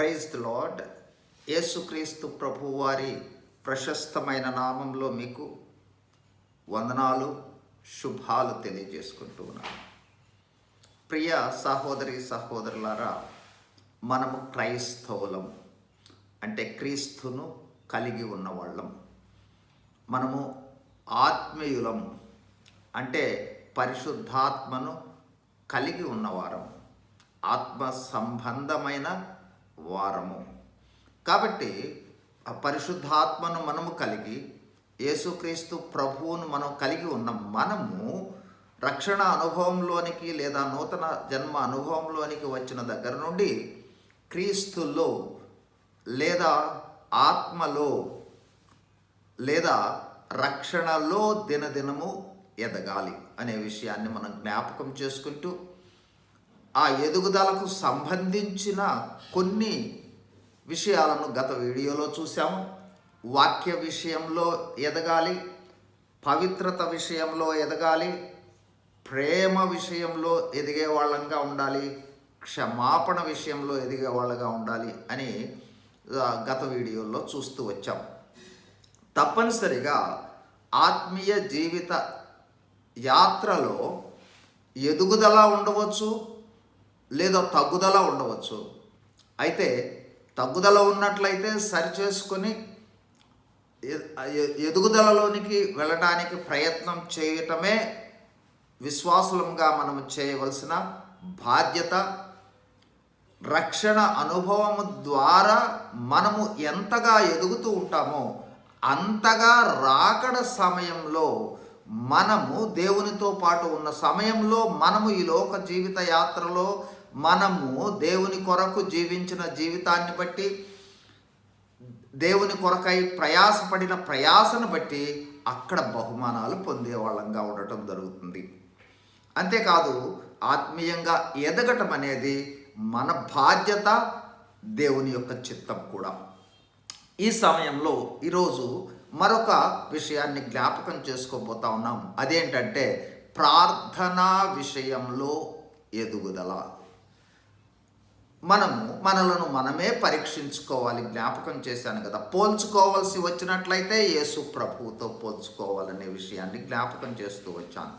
Praise the lord. యేసుక్రీస్తు ప్రభువారి ప్రశస్తమైన నామంలో మీకు వందనాలు శుభాలు తెలియజేసుకుంటూ ఉన్నాను. ప్రియ సహోదరి సహోదరులారా మనము క్రైస్తవులం అంటే క్రీస్తును కలిగి ఉన్నవాళ్ళం. మనము ఆత్మీయులం అంటే పరిశుద్ధాత్మను కలిగి ఉన్నవారం. ఆత్మ సంబంధమైన వారము. కాబట్టి ఆ పరిశుద్ధాత్మను మనము కలిగి యేసుక్రీస్తు ప్రభువును మనం కలిగి ఉన్న మనము రక్షణ అనుభవంలోనికి లేదా నూతన జన్మ అనుభవంలోనికి వచ్చిన దగ్గర నుండి క్రీస్తులో లేదా ఆత్మలో లేదా రక్షణలో దినదినము ఎదగాలి అనే విషయాన్ని మనం జ్ఞాపకం చేసుకుంటూ ఆ ఎదుగుదలకు సంబంధించిన కొన్ని విషయాలను గత వీడియోలో చూసాము వాక్య విషయంలో ఎదగాలి పవిత్రత విషయంలో ఎదగాలి ప్రేమ విషయంలో ఎదిగే వాళ్ళంగా ఉండాలి క్షమాపణ విషయంలో ఎదిగే వాళ్ళగా ఉండాలి అని గత వీడియోలో చూస్తూ వచ్చాం. తప్పనిసరిగా ఆత్మీయ జీవిత యాత్రలో ఎదుగుదల ఉండవచ్చు లేదా తగ్గుదల ఉండవచ్చు. అయితే తగ్గుదల ఉన్నట్లయితే సరి చేసుకొని ఎదుగుదలలోనికి వెళ్ళడానికి ప్రయత్నం చేయటమే విశ్వాసులంగా మనం చేయవలసిన బాధ్యత. రక్షణ అనుభవము ద్వారా మనము ఎంతగా ఎదుగుతూ ఉంటామో అంతగా రాకడ సమయంలో మనము దేవునితో పాటు ఉన్న సమయంలో మనము ఈ లోక జీవిత యాత్రలో మనము దేవుని కొరకు జీవించిన జీవితాన్ని బట్టి దేవుని కొరకై ప్రయాసపడిన ప్రయాసను బట్టి అక్కడ బహుమానాలు పొందేవాళ్ళంగా ఉండటం జరుగుతుంది. అంతేకాదు ఆత్మీయంగా ఎదగటం అనేది మన బాధ్యత దేవుని యొక్క చిత్తం కూడా. ఈ సమయంలో ఈరోజు మరొక విషయాన్ని జ్ఞాపకం చేసుకోబోతా ఉన్నాం. అదేంటంటే ప్రార్థనా విషయంలో ఎదుగుదల. మనము మనలను మనమే పరీక్షించుకోవాలి జ్ఞాపకం చేశాను కదా. పోల్చుకోవాల్సి వచ్చినట్లయితే యేసు ప్రభువుతో పోల్చుకోవాలనే విషయాన్ని జ్ఞాపకం చేస్తూ వచ్చాను.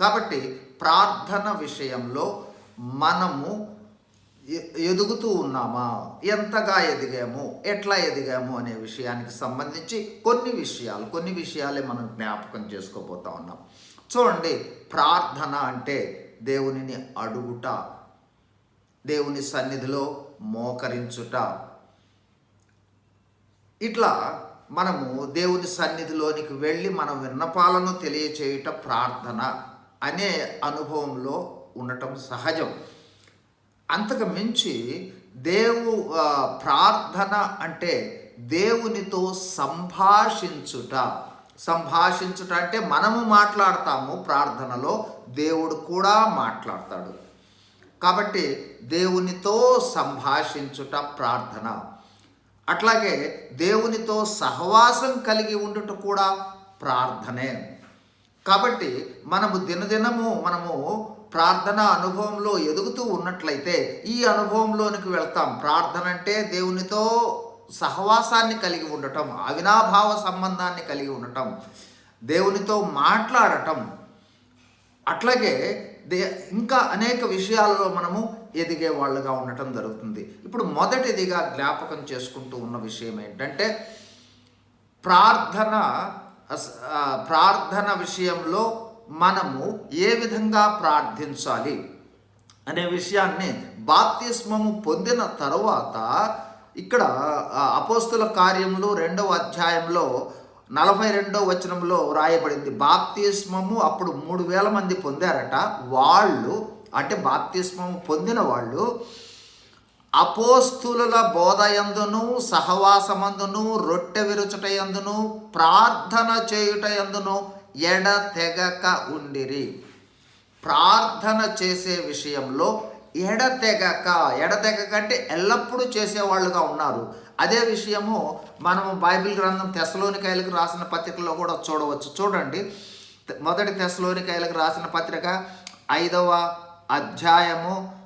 కాబట్టి ప్రార్థన విషయంలో మనము ఎ- ఎదుగుతూ ఉన్నామా? ఎంతగా ఎదిగాము? ఎట్లా ఎదిగాము అనే విషయానికి సంబంధించి కొన్ని విషయాలు కొన్ని విషయాలే మనం జ్ఞాపకం చేసుకోబోతా ఉన్నాం. చూడండి ప్రార్థన అంటే దేవునిని అడుగుట దేవుని సన్నిధిలో మోకరించుట. ఇట్లా మనము దేవుని సన్నిధిలోనికి వెళ్ళి మన విన్నపాలను తెలియచేయుట ప్రార్థన అనే అనుభవంలో ఉండటం సహజం. అంతకు మించి దేవు ప్రార్థన అంటే దేవునితో సంభాషించుట. సంభాషించుట అంటే మనము మాట్లాడతాము ప్రార్థనలో దేవుడు కూడా మాట్లాడతాడు. కాబట్టి దేవునితో సంభాషించుట ప్రార్థన. అట్లాగే దేవునితో సహవాసం కలిగి ఉండుట కూడా ప్రార్థనే. కాబట్టి మనము దినదినము మనము ప్రార్థన అనుభవంలో ఎదుగుతూ ఉన్నట్లయితే ఈ అనుభవంలోనికి వెళ్తాం. ప్రార్థన అంటే దేవునితో సహవాసాన్ని కలిగి ఉండటం అవినాభావ సంబంధాన్ని కలిగి ఉండటం దేవునితో మాట్లాడటం. అట్లాగే ఇంకా అనేక విషయాలలో మనము ఎదిగే వాళ్ళుగా ఉండటం జరుగుతుంది. ఇప్పుడు మొదటిదిగా జ్ఞాపకం చేసుకుంటూ ఉన్న విషయం ఏంటంటే ప్రార్థన ప్రార్థన విషయంలో మనము ఏ విధంగా ప్రార్థించాలి అనే విషయాన్ని బాప్తిస్మము పొందిన తరువాత ఇక్కడ అపోస్తుల కార్యములు రెండవ అధ్యాయంలో నలభై రెండవ వచనంలో వ్రాయబడింది బాప్తిస్మము అప్పుడు మూడు వేల మంది పొందారట. వాళ్ళు అంటే బాప్తిస్మము పొందిన వాళ్ళు అపోస్తుల బోధయందును సహవాసమందును రొట్టె విరుచుటయందును ప్రార్థన చేయుటయందును ఎడతెగక ఉండిరి? ప్రార్థన చేసే విషయంలో ఎడతెగక ఎడతెగక అంటే ఎల్లప్పుడూ చేసేవాళ్ళుగా ఉన్నారు. అదే విషయము మనము బైబిల్ గ్రంథం తెసలోనికాయలకు రాసిన పత్రికలో కూడా చూడవచ్చు. చూడండి. మొదటి తెసలోనికాయలకు రాసిన పత్రిక ఐదవ అధ్యాయము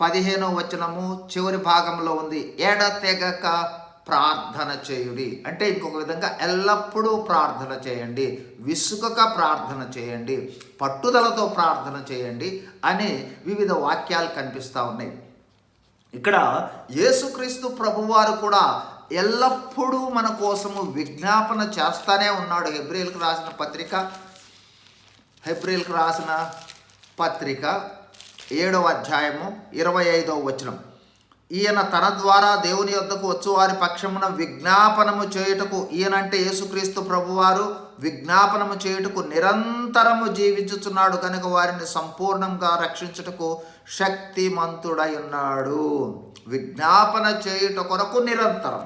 పదిహేనో వచనము చివరి భాగంలో ఉంది. ఏడ తెగక ప్రార్థన చేయుడి. అంటే ఇంకొక విధంగా ఎల్లప్పుడూ ప్రార్థన చేయండి. విసుగక ప్రార్థన చేయండి. పట్టుదలతో ప్రార్థన చేయండి అని వివిధ వాక్యాలు కనిపిస్తూ ఉన్నాయి. ఇక్కడ యేసుక్రీస్తు ప్రభువారు కూడా ఎల్లప్పుడూ మన కోసము విజ్ఞాపన చేస్తానే ఉన్నాడు. హెబ్రిల్కి రాసిన పత్రిక హెబ్రిల్కి రాసిన పత్రిక ఏడవ అధ్యాయము ఇరవై ఐదవ వచనం. ఈయన తన ద్వారా దేవుని యొద్దకు వచ్చు వారి పక్షమున విజ్ఞాపనము చేయుటకు ఈయనంటే యేసుక్రీస్తు ప్రభువారు విజ్ఞాపనము చేయుటకు నిరంతరము జీవించుచున్నాడు కనుక వారిని సంపూర్ణంగా రక్షించుటకు శక్తిమంతుడై ఉన్నాడు. విజ్ఞాపన చేయుట కొరకు నిరంతరం.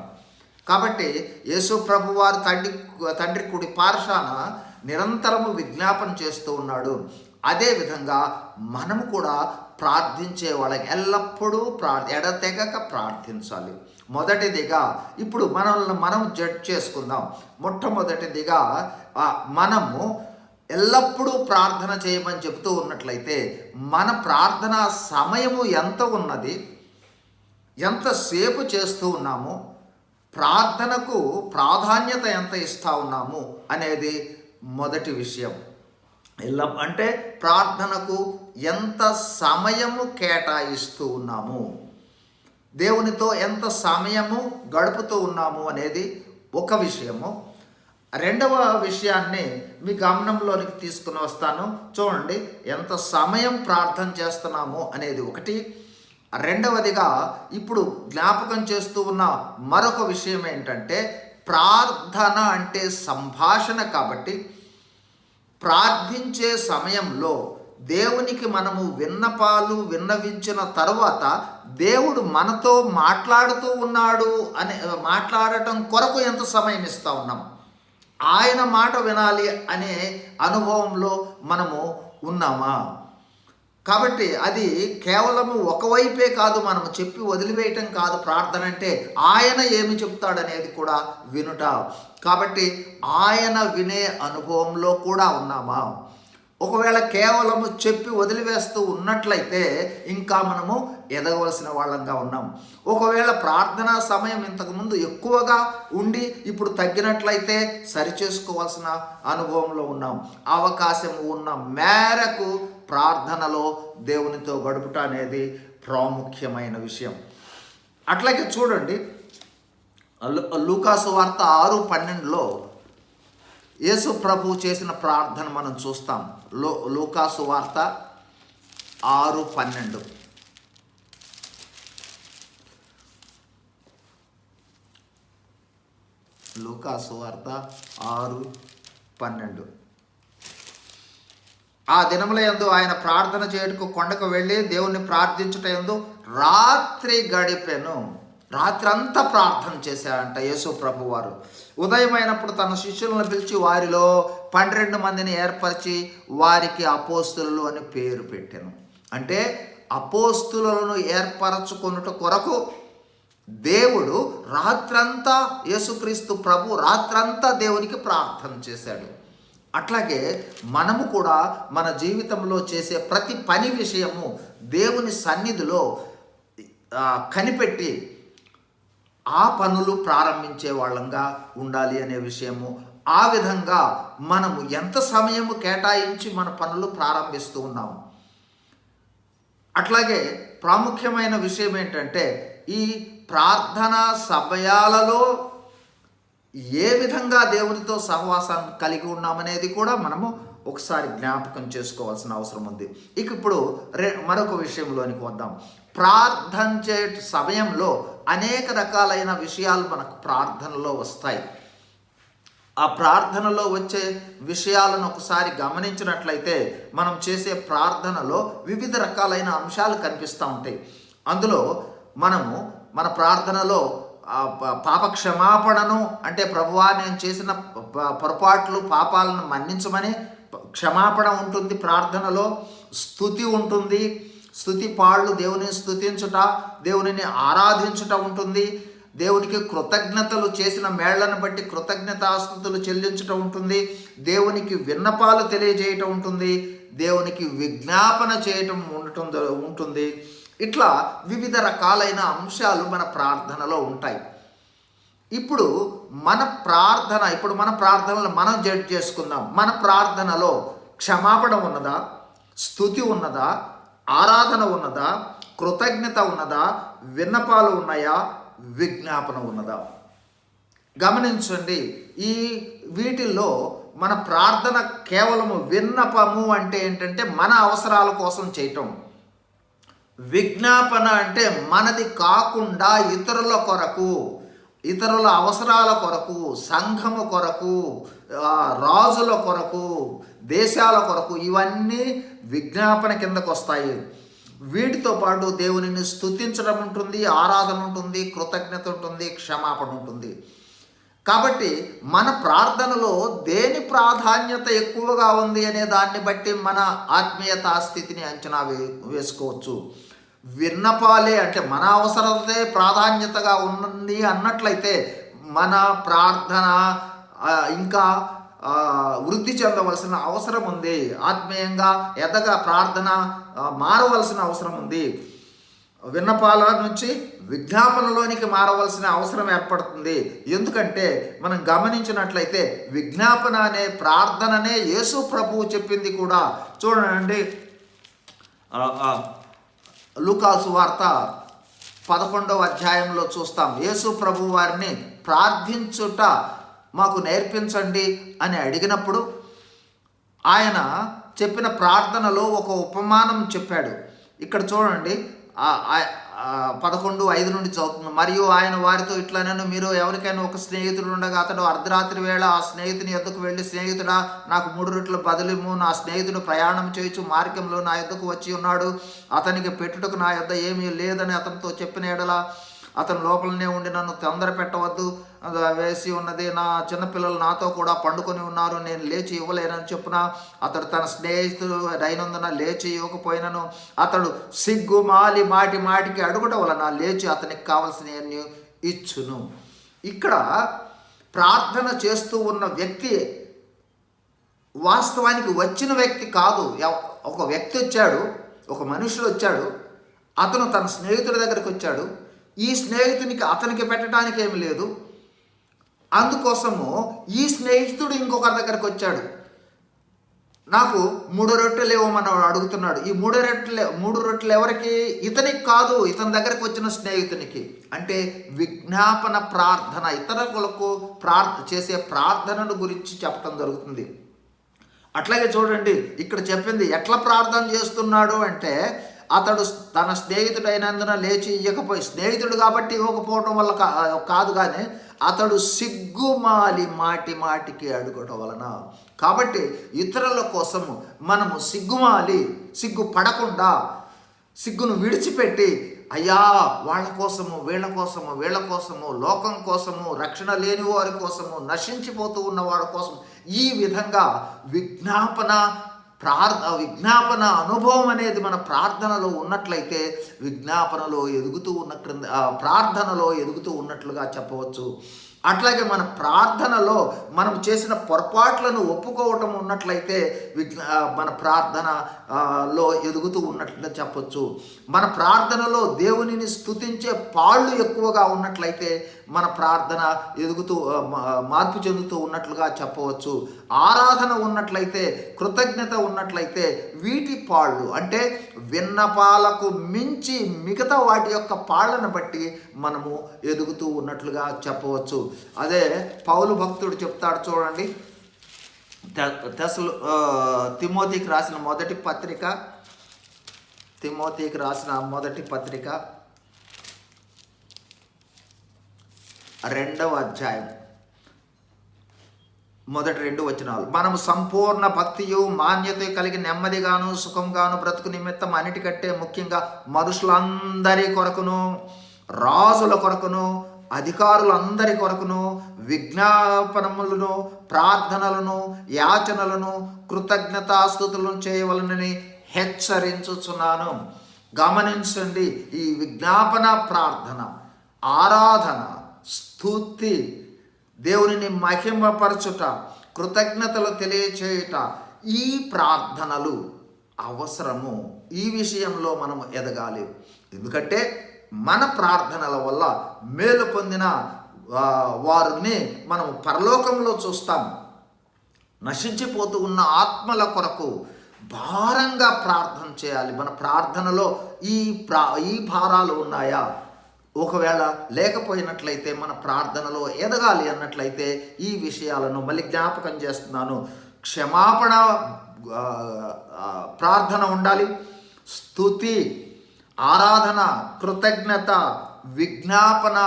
కాబట్టి యేసు ప్రభువారు తండ్రి తండ్రి కుడి పార్శాన నిరంతరము విజ్ఞాపన చేస్తూ ఉన్నాడు. అదేవిధంగా మనము కూడా ప్రార్థించే వాళ్ళకి ఎల్లప్పుడూ ప్రా ఎడతెగక ప్రార్థించాలి. మొదటిదిగా ఇప్పుడు మనల్ని మనం జడ్జ్ చేసుకుందాం. మొట్టమొదటిదిగా మనము ఎల్లప్పుడూ ప్రార్థన చేయమని చెబుతూ ఉన్నట్లయితే మన ప్రార్థన సమయము ఎంత ఉన్నది? ఎంతసేపు చేస్తూ ఉన్నాము? ప్రార్థనకు ప్రాధాన్యత ఎంత ఇస్తా ఉన్నాము? అనేది మొదటి విషయం. ఎలా అంటే ప్రార్థనకు ఎంత సమయము కేటాయిస్తూ ఉన్నాము? దేవునితో ఎంత సమయము గడుపుతూ ఉన్నాము అనేది ఒక విషయము. రెండవ విషయాన్ని మీ గమనంలోనికి తీసుకుని వస్తాను. చూడండి ఎంత సమయం ప్రార్థన చేస్తున్నాము అనేది ఒకటి. రెండవదిగా ఇప్పుడు జ్ఞాపకం చేస్తూ ఉన్న మరొక విషయం ఏంటంటే ప్రార్థన అంటే సంభాషణ కాబట్టి ప్రార్థించే సమయంలో దేవునికి మనము విన్నపాలు విన్నవించిన తరువాత దేవుడు మనతో మాట్లాడుతూ ఉన్నాడు అని మాట్లాడటం కొరకు ఎంత సమయం ఇస్తూ ఉన్నాం? ఆయన మాట వినాలి అనే అనుభవంలో మనము ఉన్నామా? కాబట్టి అది కేవలము ఒకవైపే కాదు మనము చెప్పి వదిలివేయటం కాదు ప్రార్థన అంటే ఆయన ఏమి చెప్తాడనేది కూడా వినుట. కాబట్టి ఆయన వినే అనుభవంలో కూడా ఉన్నామా? ఒకవేళ కేవలము చెప్పి వదిలివేస్తూ ఉన్నట్లయితే ఇంకా మనము ఎదగవలసిన వాళ్ళంగా ఉన్నాం. ఒకవేళ ప్రార్థనా సమయం ఇంతకుముందు ఎక్కువగా ఉండి ఇప్పుడు తగ్గినట్లయితే సరిచేసుకోవాల్సిన అనుభవంలో ఉన్నాం. అవకాశం ఉన్న మేరకు ప్రార్థనలో దేవునితో గడుపుట అనేది ప్రాముఖ్యమైన విషయం. అట్లాగే చూడండి లూకాసు వార్త ఆరు పన్నెండులో యేసు ప్రభు చేసిన ప్రార్థన మనం చూస్తాం. లో లూకాసు వార్త ఆరు పన్నెండు. లూకాసు వార్త ఆరు పన్నెండు. ఆ దినముల ఎందు ఆయన ప్రార్థన చేయుటకు కొండకు వెళ్ళి దేవుణ్ణి ప్రార్థించుట ఎందు రాత్రి గడిపెను. రాత్రి అంతా ప్రార్థన చేశాడంట యేసు ప్రభు వారు ఉదయమైనప్పుడు తన శిష్యులను పిలిచి వారిలో పన్నెండు మందిని ఏర్పరిచి వారికి అపోస్తులు అని పేరు పెట్టాను. అంటే అపోస్తులను ఏర్పరచుకొనుట కొరకు దేవుడు రాత్రంతా యేసుక్రీస్తు ప్రభు రాత్రంతా దేవునికి ప్రార్థన చేశాడు. అట్లాగే మనము కూడా మన జీవితంలో చేసే ప్రతి పని విషయము దేవుని సన్నిధిలో కనిపెట్టి ఆ పనులు ప్రారంభించే వాళ్ళంగా ఉండాలి అనే విషయము. ఆ విధంగా మనము ఎంత సమయము కేటాయించి మన పనులు ప్రారంభిస్తూ ఉన్నాము అట్లాగే ప్రాముఖ్యమైన విషయం ఏంటంటే ఈ ప్రార్థనా సమయాలలో ఏ విధంగా దేవునితో సహవాసం కలిగి ఉన్నామనేది కూడా మనము ఒకసారి జ్ఞాపకం చేసుకోవాల్సిన అవసరం ఉంది. ఇక ఇప్పుడు రే మరొక విషయంలోనికి వద్దాం. ప్రార్థించే సమయంలో అనేక రకాలైన విషయాలు మనకు ప్రార్థనలో వస్తాయి. ఆ ప్రార్థనలో వచ్చే విషయాలను ఒకసారి గమనించినట్లయితే మనం చేసే ప్రార్థనలో వివిధ రకాలైన అంశాలు కనిపిస్తూ ఉంటాయి. అందులో మనము మన ప్రార్థనలో పాప క్షమాపణను అంటే ప్రభువా నేను చేసిన ప- పొరపాట్లు పాపాలను మన్నించమని క్షమాపణ ఉంటుంది ప్రార్థనలో స్థుతి ఉంటుంది. స్థుతి పాళ్ళు దేవుని స్థుతించుట దేవునిని ఆరాధించుట ఉంటుంది. దేవునికి కృతజ్ఞతలు చేసిన మేళ్ళను బట్టి కృతజ్ఞతాస్థుతులు చెల్లించటం ఉంటుంది. దేవునికి విన్నపాలు తెలియజేయటం ఉంటుంది. దేవునికి విజ్ఞాపన చేయటం ఉండటం ఉంటుంది. ఇట్లా వివిధ రకాలైన అంశాలు మన ప్రార్థనలో ఉంటాయి. ఇప్పుడు మన ప్రార్థన ఇప్పుడు మన ప్రార్థనలు మనం జడ్జ్ చేసుకుందాం. మన ప్రార్థనలో క్షమాపణ ఉన్నదా? స్థుతి ఉన్నదా? ఆరాధన ఉన్నదా? కృతజ్ఞత ఉన్నదా? విన్నపాలు ఉన్నాయా? విజ్ఞాపన ఉన్నదా? గమనించండి ఈ వీటిల్లో మన ప్రార్థన కేవలము విన్నపము అంటే ఏంటంటే మన అవసరాల కోసం చేయటం. విజ్ఞాపన అంటే మనది కాకుండా ఇతరుల కొరకు. ఇతరుల అవసరాల కొరకు సంఘము కొరకు రాజుల కొరకు దేశాల కొరకు ఇవన్నీ విజ్ఞాపన కిందకు వస్తాయి వీటితో పాటు దేవునిని స్తుతించడం ఉంటుంది ఆరాధన ఉంటుంది కృతజ్ఞత ఉంటుంది క్షమాపణ ఉంటుంది. కాబట్టి మన ప్రార్థనలో దేని ప్రాధాన్యత ఎక్కువగా ఉంది అనే దాన్ని బట్టి మన ఆత్మీయత స్థితిని అంచనా వే వేసుకోవచ్చు. విన్నపాలే అంటే మన అవసరతే ప్రాధాన్యతగా ఉంది అన్నట్లయితే మన ప్రార్థన ఇంకా వృద్ధి చెందవలసిన అవసరం ఉంది. ఆత్మీయంగా ఎదగా ప్రార్థన మారవలసిన అవసరం ఉంది. విన్నపాల నుంచి విజ్ఞాపనలోనికి మారవలసిన అవసరం ఏర్పడుతుంది. ఎందుకంటే మనం గమనించినట్లయితే విజ్ఞాపన అనే ప్రార్థననే యేసు ప్రభువు చెప్పింది కూడా. చూడండి లూకాసు వార్త పదకొండవ అధ్యాయంలో చూస్తాం. యేసు ప్రభు వారిని ప్రార్థించుట మాకు నేర్పించండి అని అడిగినప్పుడు ఆయన చెప్పిన ప్రార్థనలో ఒక ఉపమానం చెప్పాడు. ఇక్కడ చూడండి. పదకొండు ఐదు నుండి చదువుతుంది. మరియు ఆయన వారితో ఇట్లానను మీరు ఎవరికైనా ఒక స్నేహితుడు ఉండగా అతడు అర్ధరాత్రి వేళ ఆ స్నేహితుని ఎద్దుకు వెళ్ళి స్నేహితుడా నాకు మూడు రొట్టెల బదులిము నా స్నేహితుడు ప్రయాణం చేయొచ్చు మార్గంలో నా ఎద్దుకు వచ్చి ఉన్నాడు. అతనికి పెట్టుటకు నా యొద్ద ఏమీ లేదని అతనితో చెప్పిన ఎడల అతను లోపలనే ఉండి నన్ను తొందర పెట్టవద్దు వేసి ఉన్నది నా చిన్నపిల్లలు నాతో కూడా పండుకొని ఉన్నారు నేను లేచి ఇవ్వలేనని చెప్పున అతడు తన స్నేహితుడు అయినందున లేచి ఇవ్వకపోయినను. అతడు సిగ్గు మాలి మాటి మాటికి అడుగుట వలన లేచి అతనికి కావలసిన ఇచ్చును. ఇక్కడ ప్రార్థన చేస్తూ ఉన్న వ్యక్తి వాస్తవానికి వచ్చిన వ్యక్తి కాదు. ఒక వ్యక్తి వచ్చాడు ఒక మనుషుడు వచ్చాడు అతను తన స్నేహితుడి దగ్గరికి వచ్చాడు. ఈ స్నేహితునికి అతనికి పెట్టడానికి ఏమి లేదు. అందుకోసము ఈ స్నేహితుడు ఇంకొకరి దగ్గరికి వచ్చాడు. నాకు మూడు రొట్టెలు ఇవ్వమని అడుగుతున్నాడు. ఈ మూడు రొట్టెలు మూడు రొట్టెలు ఎవరికి? ఇతనికి కాదు ఇతని దగ్గరికి వచ్చిన స్నేహితునికి. అంటే విజ్ఞాపన ప్రార్థన ఇతరులకు ప్రార్థ చేసే ప్రార్థనను గురించి చెప్పడం జరుగుతుంది. అట్లాగే చూడండి ఇక్కడ చెప్పింది ఎట్లా ప్రార్థన చేస్తున్నాడు అంటే అతడు తన స్నేహితుడైనందున లేచి ఇవ్వకపోయి స్నేహితుడు కాబట్టి ఇవ్వకపోవటం వల్ల కా- కాదు కానీ అతడు సిగ్గుమాలి మాటి మాటికి అడుగడం వలన. కాబట్టి ఇతరుల కోసము మనము సిగ్గుమాలి సిగ్గు పడకుండా సిగ్గును విడిచిపెట్టి అయ్యా వాళ్ళ కోసము వీళ్ళ కోసము వీళ్ళ కోసము లోకం కోసము రక్షణ లేని వారి కోసము నశించిపోతూ ఉన్న వారి కోసం ఈ విధంగా విజ్ఞాపన ప్రార్థ విజ్ఞాపన అనుభవం అనేది మన ప్రార్థనలో ఉన్నట్లయితే విజ్ఞాపనలో ఎదుగుతూ ఉన్నట్లు క్రింద ప్రార్థనలో ఎదుగుతూ ఉన్నట్లుగా చెప్పవచ్చు. అట్లాగే మన ప్రార్థనలో మనం చేసిన పొరపాట్లను ఒప్పుకోవటం ఉన్నట్లయితే మన ప్రార్థనలో ఎదుగుతూ ఉన్నట్లుగా చెప్పొచ్చు. మన ప్రార్థనలో దేవునిని స్థుతించే పాళ్ళు ఎక్కువగా ఉన్నట్లయితే మన ప్రార్థన ఎదుగుతూ మార్పు చెందుతూ ఉన్నట్లుగా చెప్పవచ్చు. ఆరాధన ఉన్నట్లయితే కృతజ్ఞత ఉన్నట్లయితే వీటి పాళ్ళు అంటే విన్నపాలకు మించి మిగతా వాటి యొక్క పాళ్ళను బట్టి మనము ఎదుగుతూ ఉన్నట్లుగా చెప్పవచ్చు. అదే పౌలు భక్తుడు చెప్తాడు చూడండి. దశలు తెసలు తిమోతికి రాసిన మొదటి పత్రిక. తిమోతికి రాసిన మొదటి పత్రిక. రెండవ అధ్యాయం. మొదటి రెండు వచనాలు. మనము సంపూర్ణ భక్తియు మాన్యత కలిగి నెమ్మదిగాను సుఖంగాను బ్రతుకు నిమిత్తం అన్నిటికంటే ముఖ్యంగా మనుషులందరి కొరకును రాజుల కొరకును అధికారులందరి కొరకును విజ్ఞాపనములను ప్రార్థనలను యాచనలను కృతజ్ఞతాస్థుతులను చేయవలనని హెచ్చరించుచున్నాను. గమనించండి ఈ విజ్ఞాపన ప్రార్థన ఆరాధన స్తుతి దేవునిని మహిమపరచుట కృతజ్ఞతలు తెలియచేయుట ఈ ప్రార్థనలు అవసరము. ఈ విషయంలో మనం ఎదగాలి. ఎందుకంటే మన ప్రార్థనల వల్ల మేలు పొందిన వారిని మనం పరలోకంలో చూస్తాం. నశించిపోతూ ఉన్న ఆత్మల కొరకు భారంగా ప్రార్థన చేయాలి. మన ప్రార్థనలో ఈ ప్రా ఈ భారాలు ఉన్నాయా? ఒకవేళ లేకపోయినట్లయితే మన ప్రార్థనలో ఎదగాలి అన్నట్లయితే ఈ విషయాలను మళ్ళీ జ్ఞాపకం చేస్తున్నాను. క్షమాపణ ప్రార్థన ఉండాలి. స్థుతి ఆరాధన కృతజ్ఞత విజ్ఞాపన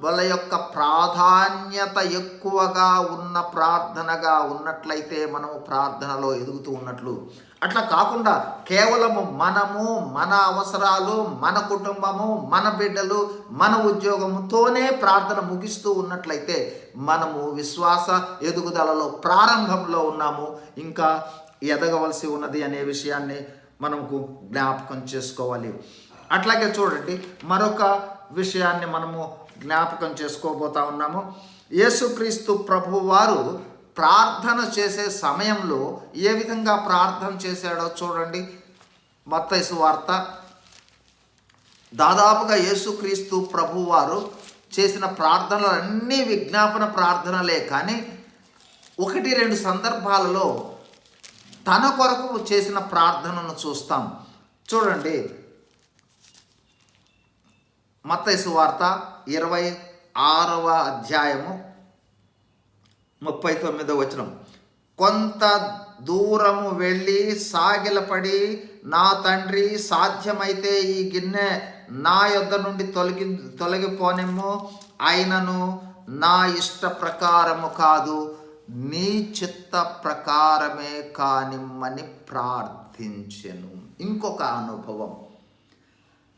వాళ్ళ యొక్క ప్రాధాన్యత ఎక్కువగా ఉన్న ప్రార్థనగా ఉన్నట్లయితే మనము ప్రార్థనలో ఎదుగుతూ ఉన్నట్లు. అట్లా కాకుండా కేవలము మనము మన అవసరాలు మన కుటుంబము మన బిడ్డలు మన ఉద్యోగముతోనే ప్రార్థన ముగిస్తూ ఉన్నట్లయితే మనము విశ్వాస ఎదుగుదలలో ప్రారంభంలో ఉన్నాము. ఇంకా ఎదగవలసి ఉన్నది అనే విషయాన్ని మనకు జ్ఞాపకం చేసుకోవాలి. అట్లాగే చూడండి మరొక విషయాన్ని మనము జ్ఞాపకం చేసుకోబోతా ఉన్నాము. యేసుక్రీస్తు ప్రభు వారు ప్రార్థన చేసే సమయంలో ఏ విధంగా ప్రార్థన చేశాడో చూడండి. మత్తైసు వార్త. దాదాపుగా యేసుక్రీస్తు ప్రభు వారు చేసిన ప్రార్థనలన్నీ విజ్ఞాపన ప్రార్థనలే కానీ ఒకటి రెండు సందర్భాలలో తన కొరకు చేసిన ప్రార్థనను చూస్తాం. చూడండి. మత్తైసు వార్త ఇరవై ఆరవ అధ్యాయము ముప్పై తొమ్మిదో వచనం. కొంత దూరము వెళ్ళి సాగిలపడి నా తండ్రి సాధ్యమైతే ఈ గిన్నె నా యొద్ద నుండి తొలగి తొలగిపోనిమ్ము. అయినను నా ఇష్ట ప్రకారము కాదు. నీ చిత్త ప్రకారమే కానిమ్మని ప్రార్థించెను. ఇంకొక అనుభవం.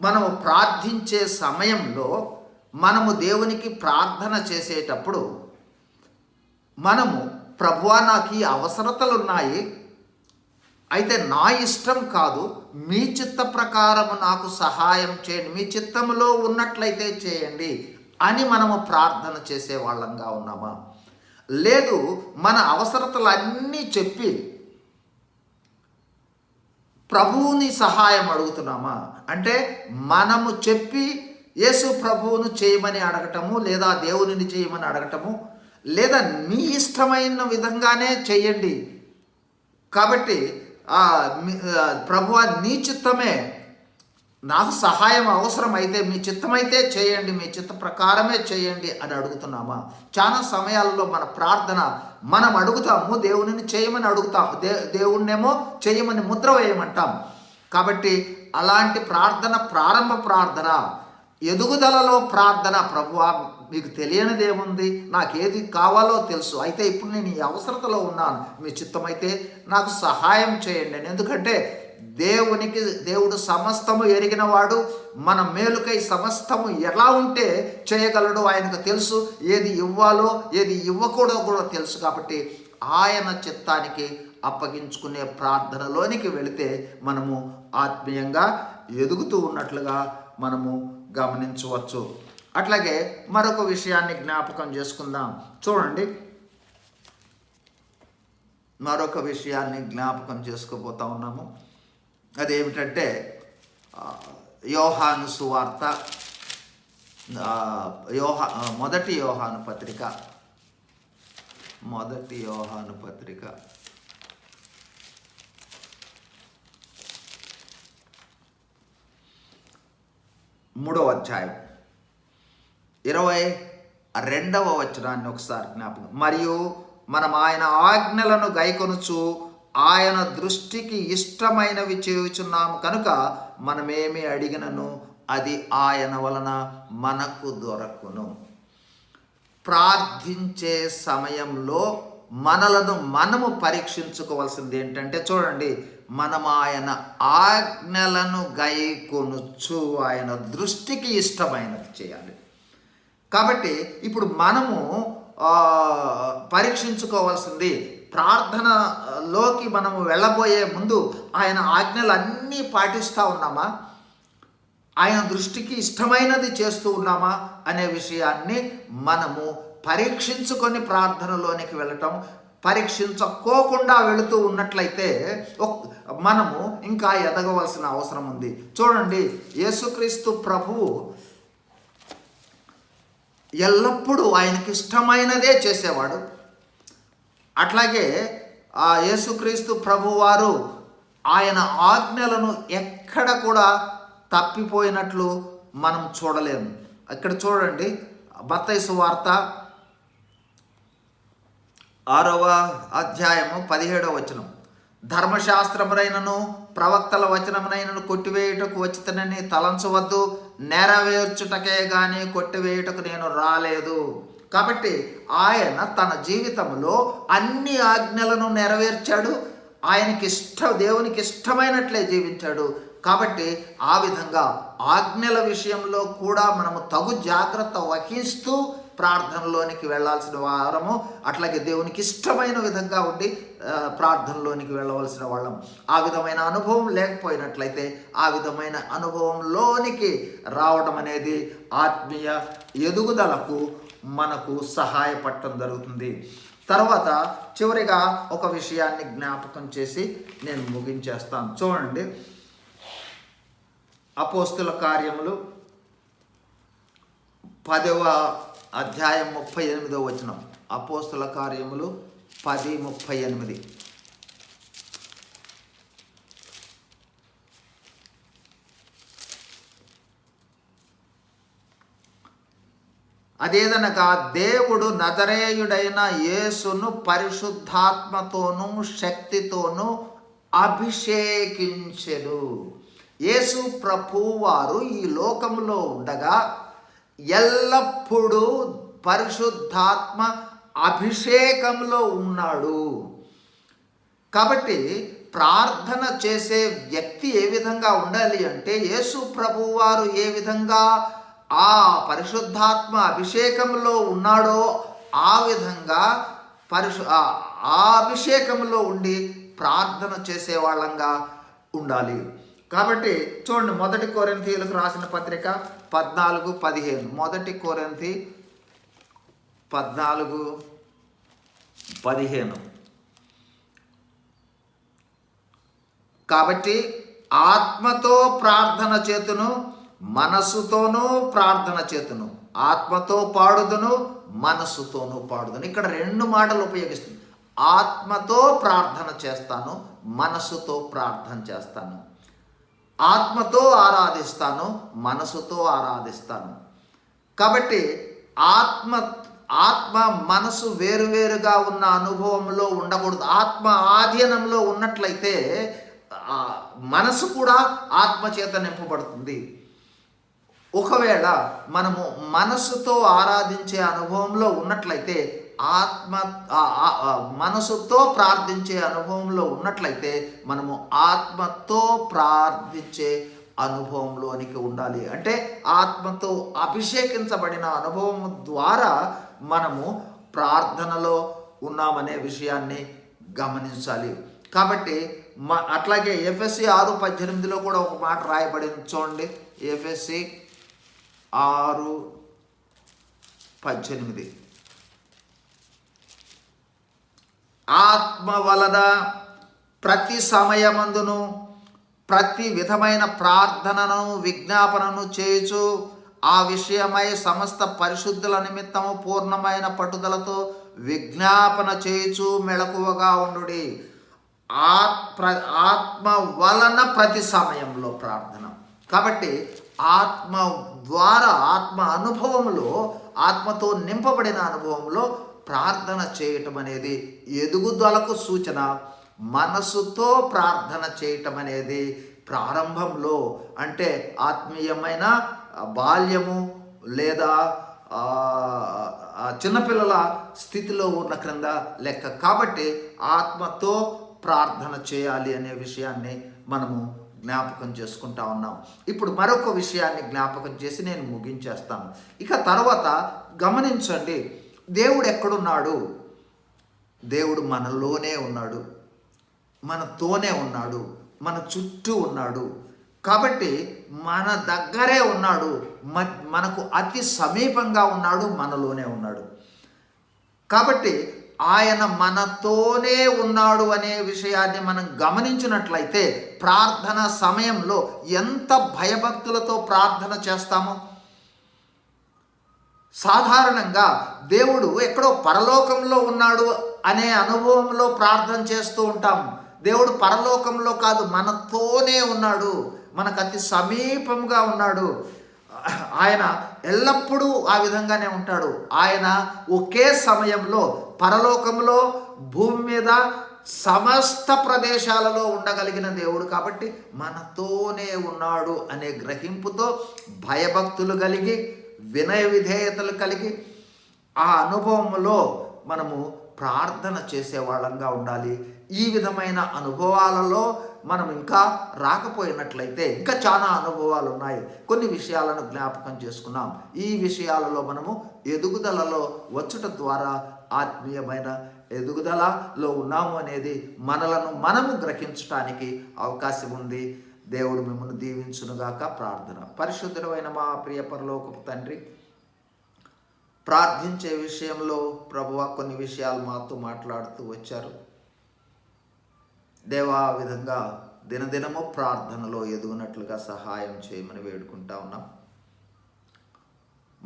మనము ప్రార్థించే సమయంలో మనము దేవునికి ప్రార్థన చేసేటప్పుడు మనము ప్రభువా నాకు ఈ అవసరతలు ఉన్నాయి అయితే నా ఇష్టం కాదు మీ చిత్త ప్రకారము నాకు సహాయం చేయండి మీ చిత్తములో ఉన్నట్లయితే చేయండి అని మనము ప్రార్థన చేసే వాళ్ళంగా ఉన్నామా? లేదు మన అవసరతలన్నీ చెప్పి ప్రభువుని సహాయం అడుగుతున్నామా? అంటే మనము చెప్పి యేసు ప్రభువును చేయమని అడగటము లేదా దేవునిని చేయమని అడగటము లేదా నీ ఇష్టమైన విధంగానే చేయండి. కాబట్టి ఆ, నీ చిత్తమే నాకు సహాయం అవసరమైతే మీ చిత్తమైతే చేయండి మీ చిత్త ప్రకారమే చేయండి అని అడుగుతున్నామా? చాలా సమయాల్లో మన ప్రార్థన మనం అడుగుతాము దేవునిని చేయమని అడుగుతాం దే దేవుణ్ణేమో చేయమని ముద్ర వేయమంటాం. కాబట్టి అలాంటి ప్రార్థన ప్రారంభ ప్రార్థన ఎదుగుదలలో ప్రార్థన ప్రభువా మీకు తెలియనిది ఏముంది నాకేది కావాలో తెలుసు. అయితే ఇప్పుడు నేను ఈ అవసరతలో ఉన్నాను. మీ చిత్తమైతే నాకు సహాయం చేయండి అని. ఎందుకంటే దేవునికి దేవుడు సమస్తము ఎరిగినవాడు మన మేలుకై సమస్తము ఎలా ఉంటే చేయగలడు ఆయనకు తెలుసు. ఏది ఇవ్వాలో ఏది ఇవ్వకూడదో కూడా తెలుసు కాబట్టి ఆయన చిత్తానికి అప్పగించుకునే ప్రార్థనలోనికి వెళితే మనము ఆత్మీయంగా ఎదుగుతూ ఉన్నట్లుగా మనము గమనించవచ్చు. అట్లాగే మరొక విషయాన్ని జ్ఞాపకం చేసుకుందాం. చూడండి. మరొక విషయాన్ని జ్ఞాపకం చేసుకోబోతా ఉన్నాము. అదేమిటంటే యోహాను సువార్త యోహా మొదటి యోహాను పత్రిక మొదటి యోహాను పత్రిక. మూడవ అధ్యాయం. ఇరవై రెండవ వచనాన్ని ఒకసారి జ్ఞాపకం. మరియు మనం ఆయన ఆజ్ఞలను గైకొనుచు ఆయన దృష్టికి ఇష్టమైనవి చేయుచున్నాము కనుక మనమేమి అడిగినను? అది ఆయన వలన మనకు దొరకును. ప్రార్థించే సమయంలో మనలను మనము పరీక్షించుకోవాల్సింది ఏంటంటే చూడండి మనం ఆయన ఆజ్ఞలను గైకొనుచు ఆయన దృష్టికి ఇష్టమైనది చేయాలి. కాబట్టి ఇప్పుడు మనము పరీక్షించుకోవాల్సింది ప్రార్థనలోకి మనము వెళ్ళబోయే ముందు ఆయన ఆజ్ఞలు అన్నీ పాటిస్తూ ఉన్నామా? ఆయన దృష్టికి ఇష్టమైనది చేస్తూ ఉన్నామా? అనే విషయాన్ని మనము పరీక్షించుకొని ప్రార్థనలోనికి వెళ్ళటం పరీక్షించుకోకుండా వెళుతూ ఉన్నట్లయితే మనము ఇంకా ఎదగవలసిన అవసరం ఉంది. చూడండి యేసుక్రీస్తు ప్రభువు ఎల్లప్పుడూ ఆయనకి ఇష్టమైనదే చేసేవాడు. అట్లాగే ఆ యేసుక్రీస్తు ప్రభువారు ఆయన ఆజ్ఞలను ఎక్కడ కూడా తప్పిపోయినట్లు మనం చూడలేము. ఇక్కడ చూడండి బత్తైసు వార్త ఆరవ అధ్యాయము పదిహేడవ వచనం. ధర్మశాస్త్రమునైనను ప్రవక్తల వచనమునైనను కొట్టివేయుటకు వచ్చితనని తలంచవద్దు నెరవేర్చుటకే గాని కొట్టివేయుటకు నేను రాలేదు. కాబట్టి ఆయన తన జీవితంలో అన్ని ఆజ్ఞలను నెరవేర్చాడు. ఆయనకి ఇష్ట దేవునికి ఇష్టమైనట్లే జీవించాడు. కాబట్టి ఆ విధంగా ఆజ్ఞల విషయంలో కూడా మనము తగు జాగ్రత్త వహిస్తూ ప్రార్థనలోనికి వెళ్ళాల్సిన వారము. అట్లాగే దేవునికి ఇష్టమైన విధంగా ఉండి ప్రార్థనలోనికి వెళ్ళవలసిన వాళ్ళం. ఆ విధమైన అనుభవం లేకపోయినట్లయితే ఆ విధమైన అనుభవంలోనికి రావడం అనేది ఆత్మీయ ఎదుగుదలకు మనకు సహాయపడటం జరుగుతుంది. తర్వాత చివరిగా ఒక విషయాన్ని జ్ఞాపకం చేసి నేను ముగించేస్తాను. చూడండి. అపోస్తుల కార్యములు పదవ అధ్యాయం ముప్పై ఎనిమిదో వచనం. అపోస్తుల కార్యములు పది ముప్పై ఎనిమిది. అదేదనగా దేవుడు నజరేయుడైన యేసును పరిశుద్ధాత్మతోనూ శక్తితోనూ అభిషేకించెను. యేసు ప్రభువారు ఈ లోకంలో ఉండగా ఎల్లప్పుడూ పరిశుద్ధాత్మ అభిషేకంలో ఉన్నాడు. కాబట్టి ప్రార్థన చేసే వ్యక్తి ఏ విధంగా ఉండాలి అంటే యేసు ప్రభువారు ఏ విధంగా ఆ పరిశుద్ధాత్మ అభిషేకంలో ఉన్నాడో ఆ విధంగా పరిశు ఆ- అభిషేకంలో ఉండి ప్రార్థన చేసేవాళ్ళంగా ఉండాలి. కాబట్టి చూడండి మొదటి కోరింథీయులకు రాసిన పత్రిక పద్నాలుగు పదిహేను. మొదటి కోరింథీ పద్నాలుగు పదిహేను. కాబట్టి ఆత్మతో ప్రార్థన చేతును మనసుతోనూ ప్రార్థన చేతును ఆత్మతో పాడుదును మనసుతోనూ పాడుదును. ఇక్కడ రెండు మాటలు ఉపయోగిస్తుంది. ఆత్మతో ప్రార్థన చేస్తాను మనస్సుతో ప్రార్థన చేస్తాను. ఆత్మతో ఆరాధిస్తాను మనసుతో ఆరాధిస్తాను. కాబట్టి ఆత్మ ఆత్మ మనసు వేరువేరుగా ఉన్న అనుభవంలో ఉండకూడదు. ఆత్మ ఆధీనంలో ఉన్నట్లయితే మనసు కూడా ఆత్మ చేత నింపబడుతుంది. ఒకవేళ మనము మనసుతో ఆరాధించే అనుభవంలో ఉన్నట్లయితే ఆత్మ మనసుతో ప్రార్థించే అనుభవంలో ఉన్నట్లయితే మనము ఆత్మతో ప్రార్థించే అనుభవంలోనికి ఉండాలి. అంటే ఆత్మతో అభిషేకించబడిన అనుభవం ద్వారా మనము ప్రార్థనలో ఉన్నామనే విషయాన్ని గమనించాలి. కాబట్టి మ అట్లాగే ఎఫ్ఎస్సి ఆరు పద్దెనిమిదిలో కూడా ఒక మాట రాయబడింది చూడండి. ఎఫ్ఎస్సి ఆరు పద్దెనిమిది. ఆత్మ వలన ప్రతి సమయమందును ప్రతి విధమైన ప్రార్థనను విజ్ఞాపనను చేయుచు ఆ విషయమై సమస్త పరిశుద్ధుల నిమిత్తము పూర్ణమైన పట్టుదలతో విజ్ఞాపన చేయుచు మెళకువగా ఉండుడి. ఆత్మ వలన ప్రతి సమయంలో ప్రార్థన. కాబట్టి ఆత్మ ద్వారా ఆత్మ అనుభవంలో ఆత్మతో నింపబడిన అనుభవంలో ప్రార్థన చేయటం అనేది ఎదుగుదలకు సూచన. మనసుతో ప్రార్థన చేయటం అనేది ప్రారంభంలో అంటే ఆత్మీయమైన బాల్యము లేదా చిన్నపిల్లల స్థితిలో ఉన్న క్రింద లెక్క. కాబట్టి ఆత్మతో ప్రార్థన చేయాలి అనే విషయాన్ని మనము జ్ఞాపకం చేసుకుంటా ఉన్నాం. ఇప్పుడు మరొక విషయాన్ని జ్ఞాపకం చేసి నేను ముగించేస్తాను. ఇక తర్వాత గమనించండి దేవుడు ఎక్కడున్నాడు? దేవుడు మనలోనే ఉన్నాడు. మనతోనే ఉన్నాడు. మన చుట్టూ ఉన్నాడు. కాబట్టి మన దగ్గరే ఉన్నాడు. మ- మనకు అతి సమీపంగా ఉన్నాడు మనలోనే ఉన్నాడు. కాబట్టి ఆయన మనతోనే ఉన్నాడు అనే విషయాన్ని మనం గమనించినట్లయితే ప్రార్థన సమయంలో ఎంత భయభక్తులతో ప్రార్థన చేస్తామో? సాధారణంగా దేవుడు ఎక్కడో పరలోకంలో ఉన్నాడు అనే అనుభవంలో ప్రార్థన చేస్తూ ఉంటాం. దేవుడు పరలోకంలో కాదు మనతోనే ఉన్నాడు. మనకు అతి సమీపంగా ఉన్నాడు. ఆయన ఎల్లప్పుడూ ఆ విధంగానే ఉంటాడు. ఆయన ఒకే సమయంలో పరలోకంలో భూమి మీద సమస్త ప్రదేశాలలో ఉండగలిగిన దేవుడు కాబట్టి మనతోనే ఉన్నాడు అనే గ్రహింపుతో భయభక్తులు కలిగి వినయ విధేయతలు కలిగి ఆ అనుభవంలో మనము ప్రార్థన చేసేవాళ్ళంగా ఉండాలి. ఈ విధమైన అనుభవాలలో మనం ఇంకా రాకపోయినట్లయితే ఇంకా చాలా అనుభవాలు ఉన్నాయి. కొన్ని విషయాలను జ్ఞాపకం చేసుకున్నాం. ఈ విషయాలలో మనము ఎదుగుదలలో వచ్చుట ద్వారా ఆత్మీయమైన ఎదుగుదలలో ఉన్నాము అనేది మనలను మనము గ్రహించటానికి అవకాశం ఉంది. దేవుడు మిమ్మల్ని దీవించునుగాక ప్రార్థన. పరిశుద్ధమైన మా ప్రియ పరలోకపు తండ్రి ప్రార్థించే విషయంలో ప్రభువ కొన్ని విషయాలు మాతో మాట్లాడుతూ వచ్చారు. దేవా విధంగా దినదినము ప్రార్థనలో ఎదుగునట్లుగా సహాయం చేయమని వేడుకుంటా ఉన్నాం.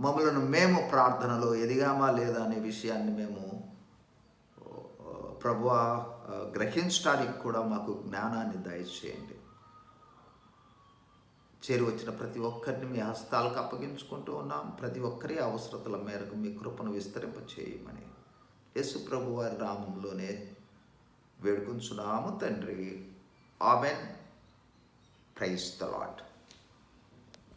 మమ్మలను మేము ప్రార్థనలో ఎదిగామా లేదా అనే విషయాన్ని మేము ప్రభు గ్రహించడానికి కూడా మాకు జ్ఞానాన్ని దయచేయండి. చేరి వచ్చిన ప్రతి ఒక్కరిని మీ హస్తాలకు అప్పగించుకుంటూ ఉన్నాం. ప్రతి ఒక్కరి అవసరతల మేరకు మీ కృపను విస్తరింప చేయమని యేసు ప్రభు వారి నామంలోనే వేడుకుంటున్నాము తండ్రి. ఆమెన్. Praise the lot